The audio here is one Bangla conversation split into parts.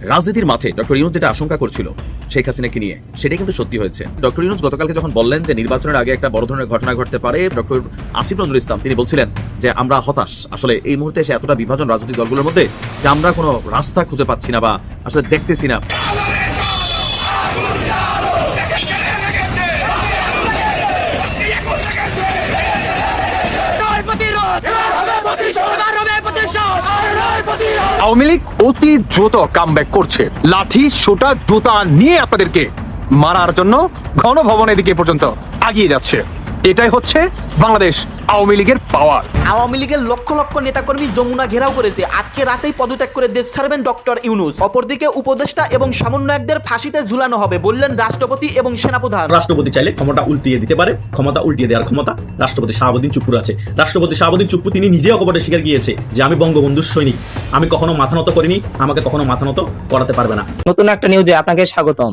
রাজনীতির মাঠে ডক্টর ইউনুস যেটা আশঙ্কা করছিল শেখ হাসিনাকে নিয়ে, সেটাই কিন্তু সত্যি হয়েছে। ডক্টর ইউনুস গতকালকে যখন বললেন যে নির্বাচনের আগে একটা বড় ধরনের ঘটনা ঘটতে পারে, ডক্টর আসিফ নজরুল ইসলাম, তিনি বলছিলেন যে, আমরা হতাশ। আসলে এই মুহূর্তে এসে এতটা বিভাজন রাজনৈতিক দলগুলোর মধ্যে যে আমরা কোনো রাস্তা খুঁজে পাচ্ছি না বা আসলে দেখতেছি না। আওয়ামী লীগ অতি দ্রুত কামব্যাক করছে। লাঠি, সোটা, জুতা নিয়ে আপনাদেরকে মারার জন্য ঘন ভবনের দিকে পর্যন্ত আগিয়ে যাচ্ছে। এটাই হচ্ছে বাংলাদেশ আওয়ামী লীগের পাওয়ার। আওয়ামী লীগের লক্ষ লক্ষ নেতাকর্মী যমুনা ঘেরাও করেছে। আজকে রাতেই পদত্যাগ করে দেশ ছাড়বেন ডক্টর ইউনুস। অপরদিকে উপদেষ্টা এবং সমন্বয়কদের ফাঁসিতে ঝুলানো হবে বললেন রাষ্ট্রপতি এবং সেনাপ্রধান। রাষ্ট্রপতি চাইলে ক্ষমতা উল্টিয়ে দিতে পারে ক্ষমতা উল্টিয়ে দেওয়ার ক্ষমতা রাষ্ট্রপতি শাহাবুদ্দিন চুপুর আছে। রাষ্ট্রপতি শাহাবুদ্দিন চুপ্পু তিনি নিজে অকপটে স্বীকার গিয়েছে যে আমি বঙ্গবন্ধুর সৈনিক। আমি কখনো মাথা নত করিনি আমাকে কখনো মাথা নত করাতে পারবে না। নতুন একটা নিউজে আপনাকে স্বাগতম।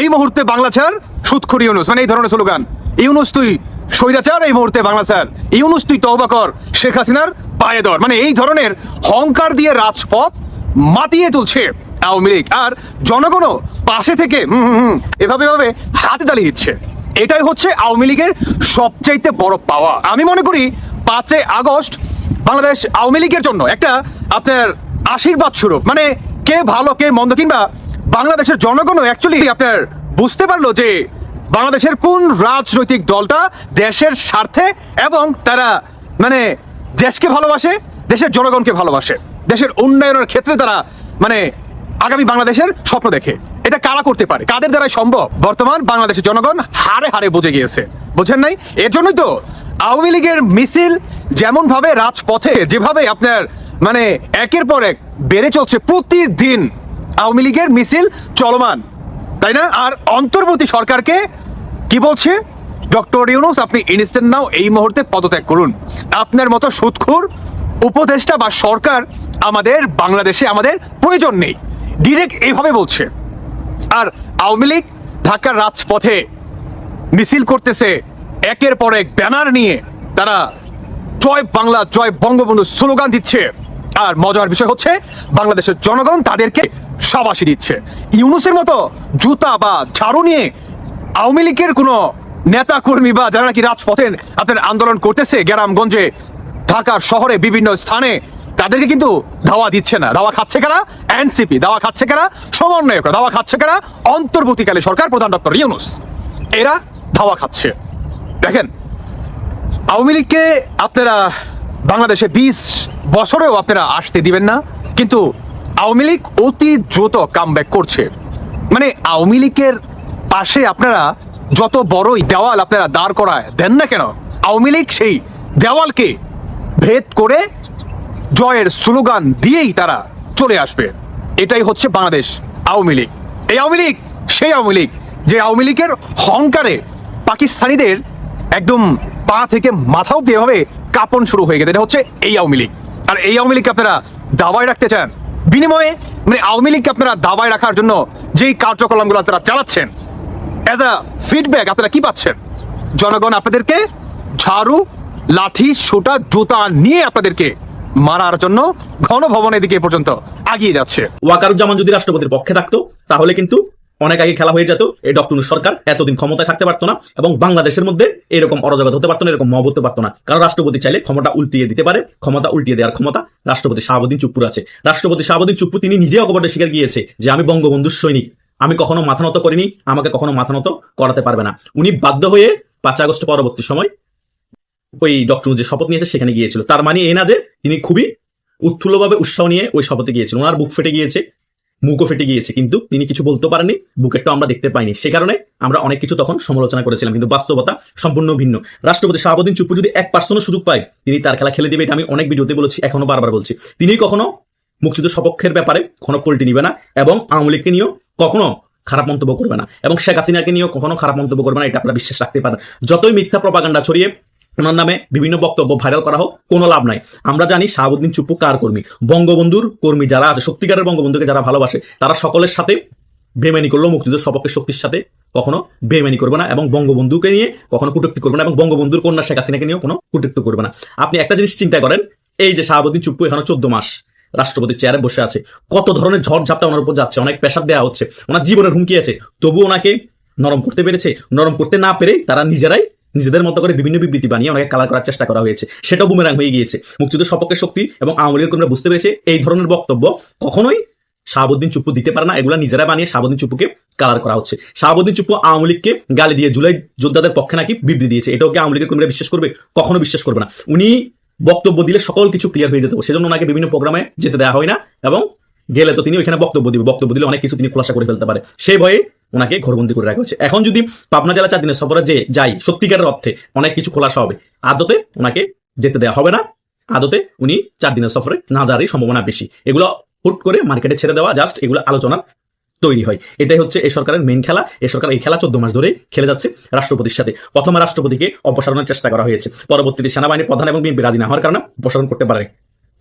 এই মুহূর্তে বাংলা ছাড় সুৎখুর ইউনুস মানে এই ধরনের স্লোগান। ইউনুস তুই স্বৈরাচার এই মুহূর্তে বাংলা স্যার। ইউনুস তুই তওবা কর শেখ হাসিনার পায়ে দর মানে এই ধরনের হংকার দিয়ে রাজপথ মাতিয়ে তুলছে আওয়ামী লীগ। আর জনগণও পাশে থেকে হুম হুম হুম এভাবে এভাবে হাতে তালি দিচ্ছে। এটাই হচ্ছে আওয়ামী লীগের সবচাইতে বড় পাওয়া। আমি মনে করি পাঁচই আগস্ট বাংলাদেশ আওয়ামী লীগের জন্য একটা আপনার আশীর্বাদ স্বরূপ। মানে কে ভালো, কে মন্দ, কিংবা বাংলাদেশের জনগণও অ্যাকচুয়ালি আপনার বুঝতে পারল যে বাংলাদেশের কোন রাজনৈতিক দলটা দেশের স্বার্থে এবং তারা মানে দেশকে ভালোবাসে, দেশের জনগণকে ভালোবাসে। দেশের উন্নয়নের ক্ষেত্রে তারা মানে আগামী বাংলাদেশের স্বপ্ন দেখে। এটা কারা করতে পারে? কাদের দ্বারাই সম্ভব? বর্তমান বাংলাদেশের জনগণ হারে হারে বুঝে গিয়েছে। বুঝেন নাই? এর জন্যই তো আওয়ামী লীগের মিছিল যেমন ভাবে রাজপথে, যেভাবে আপনার মানে একের পর এক বেড়ে চলছে প্রতিদিন আওয়ামী লীগের মিছিল চলমান, তাই না? আর অন্তর্বর্তী সরকারকে কি বলছে? ডক্টর ইউনুস, আপনি ইনস্ট্যান্ট নাও এই মুহূর্তে পদত্যাগ করুন। আপনার মতো সুৎখুর উপদেষ্টা বা সরকার আমাদের বাংলাদেশে আমাদের প্রয়োজন নেই। ডিরেক্ট এইভাবে বলছে। আর আওয়ামী লীগ ঢাকার রাজপথে মিছিল করতেছে, একের পর এক ব্যানার নিয়ে তারা জয় বাংলা, জয় বঙ্গবন্ধু স্লোগান দিচ্ছে। আর মজার বিষয় হচ্ছে, বাংলাদেশের জনগণ তাদেরকে সাবাসী দিচ্ছে। ইউনুসের মতো জুতা বা ঝাড়ু নিয়ে আওয়ামী লীগের কোনো নেতা কর্মী বা যারা নাকি রাজপথে আপনার আন্দোলন করতেছে গ্রামগঞ্জে, ঢাকার শহরে বিভিন্ন স্থানে, তাদেরকে কিন্তু দাওয়া দিচ্ছে না। দাওয়া খাচ্ছে কারা? এনসিপি। দাওয়া খাচ্ছে কারা? সমন্বয়করা। দাওয়া খাচ্ছে কারা? অন্তর্বর্তীকালে সরকার প্রধান ডক্টর ইউনুস। এরা ধাওয়া খাচ্ছে। দেখেন, আওয়ামী লীগকে আপনারা বাংলাদেশে বিশ বছরেও আপনারা আসতে দিবেন না, কিন্তু আওয়ামী লীগ অতি দ্রুত কামব্যাক করছে। মানে আওয়ামী লীগের পাশে আপনারা যত বড়ই দেওয়াল আপনারা দাঁড় করায় দেন না কেন, আওয়ামী লীগ সেই দেওয়ালকে ভেদ করে জয়ের স্লোগান দিয়েই তারা চলে আসবে। এটাই হচ্ছে বাংলাদেশ আওয়ামী লীগ। এই আওয়ামী লীগ, সেই আওয়ামী লীগ, যে আওয়ামী লীগের হংকারে পাকিস্তানিদের একদম পা থেকে মাথাও এভাবে কাঁপন শুরু হয়ে গেছে। এটা হচ্ছে এই আওয়ামী লীগ। আর এই আওয়ামী লীগকে আপনারা দাবায় রাখতে চান? বিনিময়ে মানে আওয়ামী লীগকে আপনারা দাবায় রাখার জন্য যেই কার্যকলাপগুলো আপনারা চালাচ্ছেন অ্যাজ আ ফিডব্যাক আপনারা কি পাচ্ছেন? জনগণ আপনাদেরকে ঝাড়ু, লাঠি, সোটা, জুতা নিয়ে আপনাদেরকে মারার জন্য ঘন ভবনের দিকে পর্যন্ত আগিয়ে যাচ্ছে। ওয়াকারুজ্জামান যদি রাষ্ট্রপতির পক্ষে থাকতো, তাহলে কিন্তু অনেক আগে খেলা হয়ে যেত, এই ডক্টর সরকার এতদিন ক্ষমতায় থাকতে পারতো না এবং বাংলাদেশের মধ্যে এরকম অরাজকতা হতে পারতো না, এরকম মব পারতো না। কারণ রাষ্ট্রপতি চাইলে ক্ষমতা উল্টিয়ে দিতে পারে, ক্ষমতা উল্টিয়ে দেওয়ার ক্ষমতা রাষ্ট্রপতি শাহাবুদ্দিন চুপ্পুর আছে। রাষ্ট্রপতি শাহাবুদ্দিন চুপ্পু তিনি নিজে অকপটে স্বীকার গিয়েছে যে, আমি বঙ্গবন্ধুর সৈনিক, আমি কখনো মাথা নত করিনি, আমাকে কখনো মাথা নত করাতে পারবে না। উনি বাধ্য হয়ে পাঁচ আগস্ট পরবর্তী সময় ওই ডক্টর যে শপথ নিয়েছে সেখানে গিয়েছিল। তার মানে এ না যে, তিনি খুবই উৎফুল্লভাবে উৎসাহ নিয়ে ওই শপথে গিয়েছিল ওনার বুক ফেটে গিয়েছে। মুখও ফেটে গিয়েছে, কিন্তু তিনি কিছু বলতে পারেননি বুকেরটা আমরা দেখতে পাইনি। সে কারণে আমরা অনেক কিছু তখন সমালোচনা করেছিলাম, কিন্তু বাস্তবতা সম্পূর্ণ ভিন্ন। রাষ্ট্রপতি শাহাবুদ্দিন চুপ্পু যদি এক পার্সেন্ট সুযোগ পায়, তিনি তার খেলা খেলে দিবে এটা আমি অনেক ভিডিওতে বলেছি এখনও বারবার বলছি। তিনি কখনো মুক্তিযুদ্ধ সপক্ষের ব্যাপারে কোনো পল্টি নিবে না এবং আওয়ামী লীগকে নিয়েও কখনো খারাপ মন্তব্য করবে না এবং শেখ হাসিনাকে নিয়েও কখনো খারাপ মন্তব্য করবে না, এটা আপনারা বিশ্বাস রাখতে পারেন। যতই মিথ্যা প্রপাগান্ডা ছড়িয়ে ওনার নামে বিভিন্ন বক্তব্য ভাইরাল করা হোক, কোনো লাভ নাই। আমরা জানি শাহাবুদ্দিন চুপ্পু কার কর্মী? বঙ্গবন্ধুর কর্মী যারা আছে, সত্যিকারের বঙ্গবন্ধুকে যারা ভালোবাসে, তারা সকলের সাথে বেমানি করলেও মুক্তিযুদ্ধ সপক্ষের শক্তির সাথে কখনো বেমানি করবে না এবং বঙ্গবন্ধুকে নিয়ে কখনো কটূক্তি করবে না এবং বঙ্গবন্ধুর কন্যা শেখ হাসিনাকে নিয়েও কোনো কুটুক্তি করবে না। আপনি একটা জিনিস চিন্তা করেন, এই যে শাহাবুদ্দিন চুপ্পু এখানে চোদ্দ মাস রাষ্ট্রপতির চেয়ারে বসে আছে, কত ধরনের ঝড় ঝাপটা ওনার উপর যাচ্ছে, অনেক প্রেশার দেওয়া হচ্ছে, ওনার জীবনের হুমকি আছে, তবু ওনাকে নরম করতে পেরেছে, নরম করতে না পেরে তারা নিজেরাই নিজেদের মতো করে বিভিন্ন বিবৃতি বানিয়ে ওনাকে কালার করার চেষ্টা করা হয়েছে। সেটাও বুমেরাং হয়ে গিয়েছে। মুক্তিযুদ্ধের সপক্ষের শক্তি এবং আওয়ামী কর্মীরা বুঝতে পেরেছে এই ধরনের বক্তব্য কখনোই শাহাবুদ্দিন চুপ্পু দিতে পারে না। এগুলা নিজেরা বানিয়ে শাহাবুদ্দিন চুপ্পুকে কালার করা হচ্ছে। শাহাবুদ্দিন চুপ্পু আওয়ামী লীগকে গালি দিয়ে জুলাই যোদ্ধাদের পক্ষে নাকি বিবৃতি দিয়েছে। এটাও কি আওয়ামী লীগের বিশ্বাস করবে? কখনো বিশ্বাস করবে না। উনি বক্তব্য দিলে সকল কিছু ক্লিয়ার হয়ে যেত। সেজন্য ওনাকে বিভিন্ন প্রোগ্রামে যেতে দেওয়া হয় না এবং গেলে তো তিনি ওইখানে বক্তব্য দিবে। বক্তব্য দিলে অনেক কিছু তিনি খোলাসা করে ফেলতে পারে। সেই ভয়ে ওনাকে ঘরবন্দি করে রাখা হয়েছে। এখন যদি পাবনা জেলা চার দিনের সফরে যে যাই, সত্যিকারের অর্থে অনেক কিছু খোলাসা হবে। আদতে ওনাকে যেতে দেওয়া হবে না। আদতে উনি চার দিনের সফরে না যাওয়ারই সম্ভাবনা বেশি। এগুলো হুট করে মার্কেটে ছেড়ে দেওয়া জাস্ট এগুলো আলোচনার তৈরি হয়। এটাই হচ্ছে এই সরকারের মেন খেলা। এই সরকার এই খেলা চোদ্দ মাস ধরে খেলে যাচ্ছে রাষ্ট্রপতির সাথে। প্রথমে রাষ্ট্রপতিকে অপসারণের চেষ্টা করা হয়েছে। পরবর্তীতে সেনাবাহিনী প্রধান এবং বিএনপি রাজি না হওয়ার কারণে অপসারণ করতে পারে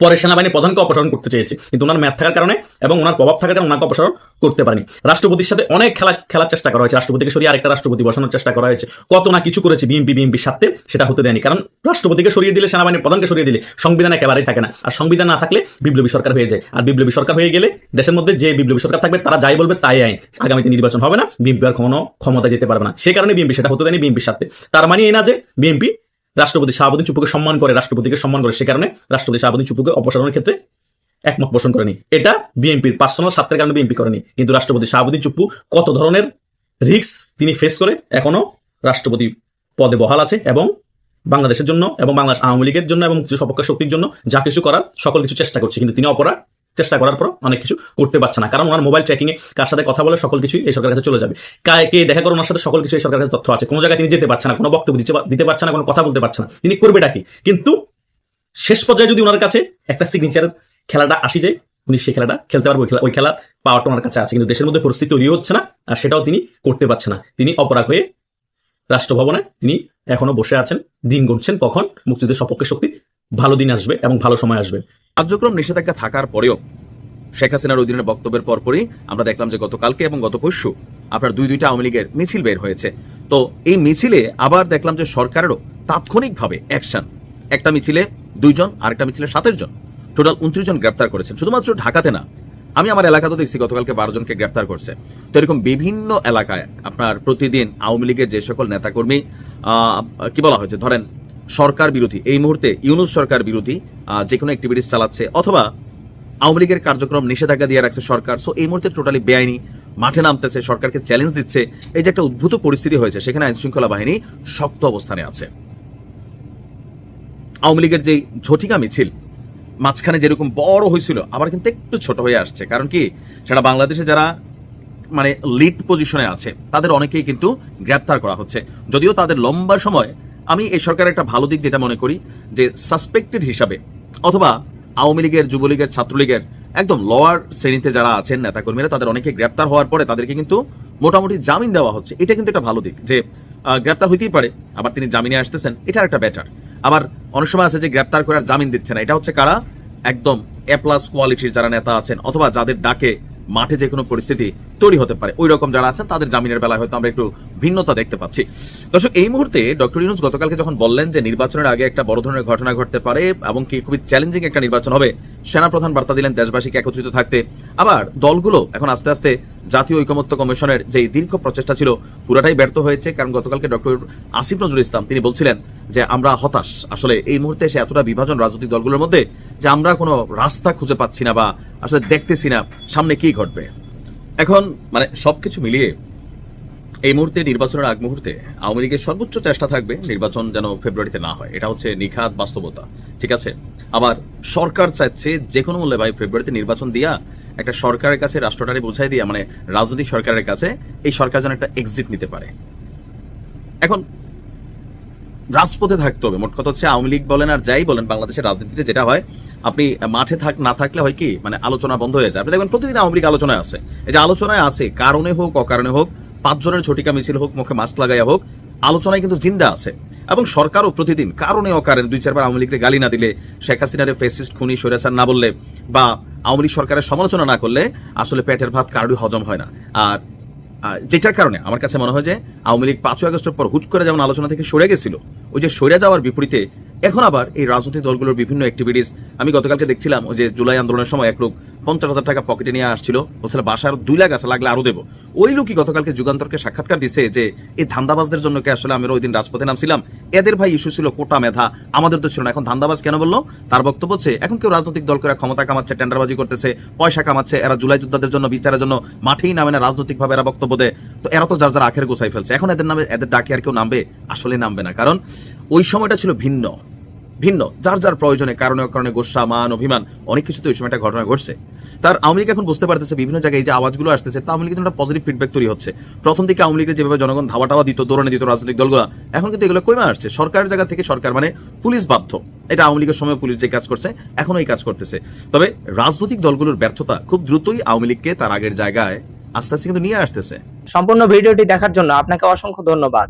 পরে সেনাবাহিনী প্রধানকে অপসারণ করতে চেয়েছে, কিন্তু ওনার ম্যাথ থাকার কারণে এবং ওনার প্রভাব থাকার কারণে ওনাকে অপসারণ করতে পারেনি। রাষ্ট্রপতির সাথে অনেক খেলা, খেলার চেষ্টা করা হয়েছে। রাষ্ট্রপতিকে সরিয়ে আরেকটা রাষ্ট্রপতি বসানোর চেষ্টা করা হয়েছে। কত না কিছু করেছে বিএনপি, বিএনপির সাথে সেটা হতে দেয়নি। কারণ রাষ্ট্রপতিকে সরিয়ে দিলে সেনাবাহিনীর প্রধানকে সরিয়ে দিলে, সংবিধান একেবারেই থাকে না। আর সংবিধান না থাকলে বিপ্লবী সরকার হয়ে যায়। আর বিপ্লবী সরকার হয়ে গেলে দেশের মধ্যে যে বিপ্লবী সরকার থাকবে, তারা যাই বলবে তাই আইন। আগামীতে নির্বাচন হবে না, বিএনপি আর কোনো ক্ষমতা যেতে পারবে না। সেই কারণে বিএনপি, সেটা হতে দেয়নি বিএনপির সাথে তার মানে এই না যে বিএনপি রাষ্ট্রপতি শাহাবুদ্দিন চুপুকে সম্মান করে, রাষ্ট্রপতিকে সম্মান করে, সে কারণে রাষ্ট্রপতি শাহাবুদ্দিন চুপুকে অপসারণের ক্ষেত্রে একমত পোষণ করেনি। এটা বিএনপির পার্সোনাল স্বার্থের কারণে বিএনপি করেনি। কিন্তু রাষ্ট্রপতি শাহাবুদ্দিন চুপ্পু কত ধরনের রিস্ক তিনি ফেস করে, এখনও রাষ্ট্রপতি পদে বহাল আছে এবং বাংলাদেশের জন্য এবং বাংলাদেশ আওয়ামী লীগের জন্য এবং মুক্তিযুদ্ধ সপক্ষের শক্তির জন্য যা কিছু করার সকল কিছু চেষ্টা করছে। কিন্তু তিনি অপরাধ চেষ্টা করার পর অনেক কিছু করতে পারছে না। কারণ ওনার মোবাইল ট্র্যাকিং এ কার সাথে কথা বলে সকল কিছুই এই সরকারের কাছে চলে যাবে। কে দেখা করে ওনার সাথে সকল কিছু এই সরকারের কাছে তথ্য আছে। কোনো জায়গায় তিনি যেতে পারছে না, কোনো বক্তব্য দিতে পারছে না, কোনো কথা বলতে পারছে না। তিনি করবেটা কি? কিন্তু শেষ পর্যায়ে যদি ওনার কাছে একটা সিগনেচার খেলাটা আসি যায়, উনি সেই খেলাটা খেলতে পারবে, ওই খেলা পাওয়ারটা ওনার কাছে আছে। কিন্তু দেশের মধ্যে পরিস্থিতি তৈরি হচ্ছে না আর সেটাও তিনি করতে পারছে না। তিনি অপরাগ হয়ে রাষ্ট্রভবনে তিনি এখনও বসে আছেন, দিন গুনছেন কখন? মুক্তিযুদ্ধের সপক্ষে শক্তি ভালো দিন আসবে এবং ভালো সময় আসবে। কার্যক্রম নিষেধাজ্ঞা থাকার পরেও শেখ হাসিনার ওই দিনের বক্তব্যের পরপরই আমরা দেখলাম যে গতকালকে এবং গত পরশু আপনার দুই দুইটা আওয়ামী লীগের মিছিল বের হয়েছে। তো এই মিছিলে আবার দেখলাম যে সরকারেরও তাৎক্ষণিকভাবে অ্যাকশন। একটা মিছিলে দুইজন, আরেকটা মিছিলে সাতের জন। টোটাল উনত্রিশ জন গ্রেপ্তার করেছেন। শুধুমাত্র ঢাকাতে না, আমি আমার এলাকাতেও দেখছি গতকালকে বারো জনকে গ্রেপ্তার করছে। তো এরকম বিভিন্ন এলাকায় আপনার প্রতিদিন আওয়ামী লীগের যে সকল নেতাকর্মী কি বলা হয়েছে? ধরেন সরকার বিরোধী, এই মুহূর্তে ইউনুস সরকার বিরোধী যে কোনো অ্যাক্টিভিটিস চালাচ্ছে, অথবা আওয়ামী লীগের কার্যক্রম নিষেধাজ্ঞা দিয়ে রাখছে সরকার সো এই মুহূর্তে টোটালি বেআইনি, মাঠে নামতেছে, সরকারকে চ্যালেঞ্জ দিচ্ছে, এই যে একটা উদ্ভূত পরিস্থিতি হয়েছে, সেখানে আইন শৃঙ্খলা বাহিনী শক্ত অবস্থানে আছে। আওয়ামী লীগের যেই ঝটিকা মিছিল, মাঝখানে যেরকম বড় হয়েছিল, আবার কিন্তু একটু ছোট হয়ে আসছে, কারণ কি সেটা বাংলাদেশে যারা মানে লিড পজিশনে আছে, তাদের অনেকেই কিন্তু গ্রেপ্তার করা হচ্ছে, যদিও তাদের লম্বা সময় আমি এই সরকারের একটা ভালো দিক যেটা মনে করি, যে সাসপেক্টেড হিসাবে অথবা আওয়ামী লীগের, যুবলীগের, ছাত্রলীগের একদম লোয়ার শ্রেণীতে যারা আছেন নেতাকর্মীরা, তাদের অনেকে গ্রেপ্তার হওয়ার পরে তাদেরকে কিন্তু মোটামুটি জামিন দেওয়া হচ্ছে। এটা কিন্তু একটা ভালো দিক, যে গ্রেপ্তার হইতেই পারে, আবার তিনি জামিনে আসতেছেন, এটা একটা বেটার আবার অনেক সময় আছে যে গ্রেপ্তার করার জামিন দিচ্ছে না, এটা হচ্ছে কারা? একদম এ প্লাস কোয়ালিটির যারা নেতা আছেন, অথবা যাদের ডাকে মাঠে যে কোনো পরিস্থিতি তৈরি হতে পারে। ওই রকম যারা আছেন, তাদের জামিনের বেলায় হয়তো আমরা একটু ভিন্নতা দেখতে পাচ্ছি। দর্শক, এই মুহূর্তে ডক্টর ইউনুস গতকালকে যখন বললেন যে নির্বাচনের আগে একটা বড় ধরনের ঘটনা ঘটতে পারে এবং কি খুবই চ্যালেঞ্জিং একটা নির্বাচন হবে, সেনাপ্রধান বার্তা দিলেন দেশবাসীকে একত্রিত থাকতে। আবার দলগুলো এখন আস্তে আস্তে জাতীয় ঐকমত্য কমিশনের যে দীর্ঘ প্রচেষ্টা ছিল, পুরাটাই ব্যর্থ হয়েছে। কারণ গতকালকে ডক্টর আসিফ নজরুল ইসলাম তিনি বলছিলেন যে, আমরা হতাশ। আসলে এই মুহূর্তে এসে এতটা বিভাজন রাজনৈতিক দলগুলোর মধ্যে যে, আমরা কোনো রাস্তা খুঁজে পাচ্ছি না বা আসলে দেখতেছি না সামনে কি ঘটবে? এখন মানে সবকিছু মিলিয়ে এই মুহূর্তে নির্বাচনের আগ মুহূর্তে আওয়ামী লীগের সর্বোচ্চ চেষ্টা থাকবে নির্বাচন যেন ফেব্রুয়ারিতে না হয়। এটা হচ্ছে নিখাত বাস্তবতা। ঠিক আছে? আবার সরকার চাইছে যে কোনো মূল্যে ভাই ফেব্রুয়ারিতে নির্বাচন দিয়া একটা সরকারের কাছে রাষ্ট্রটারে বুঝাই দিয়া মানে রাজনৈতিক সরকারের কাছে এই সরকার যেন একটা এক্সিট নিতে পারে। এখন রাজপথে থাকতে হবে। মোট কথা হচ্ছে আওয়ামী লীগ বলেন আর যাই বলেন, বাংলাদেশের রাজনীতিতে যেটা হয়, আপনি মাঠে থাক, না থাকলে হয় কি মানে আলোচনা বন্ধ হয়ে যায়। আপনি দেখবেন প্রতিদিন আওয়ামী লীগ আলোচনায় আছে। এই যে আলোচনায় আছে, কারণে হোক, অকারণে হোক, পাঁচজনের ঝটিকা মিছিল হোক, মুখে মাস্ক লাগাইয়া হোক, আলোচনায় কিন্তু জিন্দা আছে। এবং সরকারও প্রতিদিন কারণে অকারণে দুই, চারবার আওয়ামী লীগকে গালি না দিলে, শেখ হাসিনারে ফেসিস্ট খুনি, স্বৈরাচার না বললে বা আওয়ামী লীগ সরকারের সমালোচনা না করলে, আসলে পেটের ভাত কারোরই হজম হয় না। আর যেটার কারণে আমার কাছে মনে হয় যে আওয়ামী লীগ পাঁচই আগস্টের পর হুট করে যেমন আলোচনা থেকে সরে গেছিল, ওই যে সরে যাওয়ার বিপরীতে এখন আবার এই রাজনৈতিক দলগুলোর বিভিন্ন অ্যাক্টিভিটিস আমি গতকালকে দেখছিলাম ওই যে জুলাই আন্দোলনের সময় এক লোক পঞ্চাশ হাজার টাকা পকেটে নিয়ে আসছিল। বলছিল বাসার দুই লাখ আছে, লাগলে আরও দেবো। ওই লোকই গতকালকে যুগান্তরকে সাক্ষাৎকার দিছে যে, এই ধান্দাবাজদের জন্য কি আসলে আমরা ওই দিন রাজপথে নামছিলাম? এদের ভাই ইস্যু ছিল কোটা মেধা, আমাদের তো ছিল না। এখন ধান্দাবাজ কেন বলল? তার বক্তব্য হচ্ছে, এখন কেউ রাজনৈতিক দল করে ক্ষমতা কামাচ্ছে, টেন্ডারবাজি করতেছে, পয়সা কামাচ্ছে, এরা জুলাই যোদ্ধাদের জন্য, বিচারের জন্য মাঠেই নামে না, রাজনৈতিকভাবে এরা বক্তব্য দেয়। তো এরা তো যার যার আখের গোছাই ফেলছে। এখন এদের নামে, এদের ডাকে আর কেউ নামবে? আসলে নামবে না। কারণ ওই সময়টা ছিল ভিন্ন। ভিন্ন, যার যার প্রয়োজনে, কারণে কারণে গোসা, মান, অভিমান, অনেক কিছু তো ওই সময়টা ঘটনা ঘটছে। তার আওয়ামী লীগ এখন বুঝতে পারতেছে, বিভিন্ন জায়গায় এই যে আওয়াজগুলো আসতেছে, তা আওয়ামী লীগের একটা পজিটিভ ফিডব্যাক তৈরি হচ্ছে। প্রথম দিকে আওয়ামী লীগের যেভাবে জনগণ ধাওয়া টাওয়া দিত, দৌড়ানে দিত রাজনৈতিক দলগুলো, এখন কিন্তু এগুলো কমে আসছে। সরকারের জায়গা থেকে সরকার মানে পুলিশ বাধ্য। এটা আওয়ামী লীগের সময় পুলিশ যে কাজ করছে, এখনও এই কাজ করতেছে। তবে রাজনৈতিক দলগুলোর ব্যর্থতা খুব দ্রুতই আওয়ামী লীগকে তার আগের জায়গায় আস্তে আস্তে কিন্তু নিয়ে আসতেছে। সম্পূর্ণ ভিডিওটি দেখার জন্য আপনাকে অসংখ্য ধন্যবাদ।